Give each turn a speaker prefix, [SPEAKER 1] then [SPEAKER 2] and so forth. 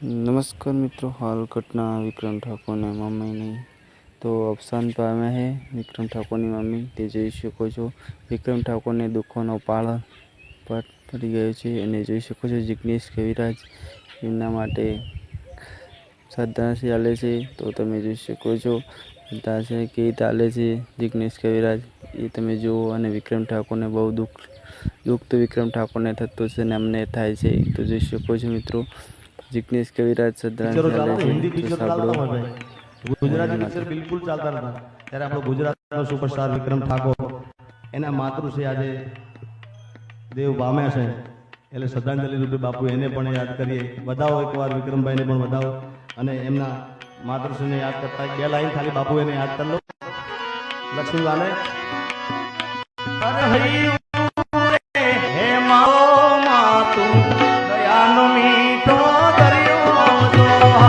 [SPEAKER 1] નમસ્કાર મિત્રો હાલ ઘટના વિક્રમ ઠાકોરના મમ્મીની તો અવસાન પામ્યા છે વિક્રમ ઠાકોરની મમ્મી તે જોઈ શકો છો વિક્રમ ઠાકોરને દુઃખોનો પાળ પર પડી ગયો છે અને જોઈ શકો છો જિગ્નેશ કવિરાજ એમના માટે શ્રદ્ધાંજલિ ચાલે છે તો તમે જોઈ શકો છો શ્રદ્ધાંજલિ કેવી ચાલે છે જિગ્નેશ કવિરાજ એ તમે જુઓ અને વિક્રમ ઠાકોરને બહુ દુઃખ દુઃખ તો વિક્રમ ઠાકોરને થતું છે ને અમને થાય છે તો જોઈ શકો છો મિત્રો જિગ્નેશ કવિરાજ
[SPEAKER 2] હોય ગુજરાતી પિક્ચર બિલકુલ ચાલતા નતા ત્યારે આપણો ગુજરાતનો સુપરસ્ટાર વિક્રમ ઠાકોર એના માતૃશ્રી આજે દેવ પામ્યા છે. એટલે શ્રદ્ધાંજલિ રૂપે બાપુ એને પણ યાદ કરીએ. વધાવો એકવાર વિક્રમભાઈને પણ વધાવો. અને એમના માતૃશ્રીને યાદ કરતા બે લાઈન ખાલી બાપુ એને યાદ કરી લો. લક્ષ્મીબાને. અરે હૈ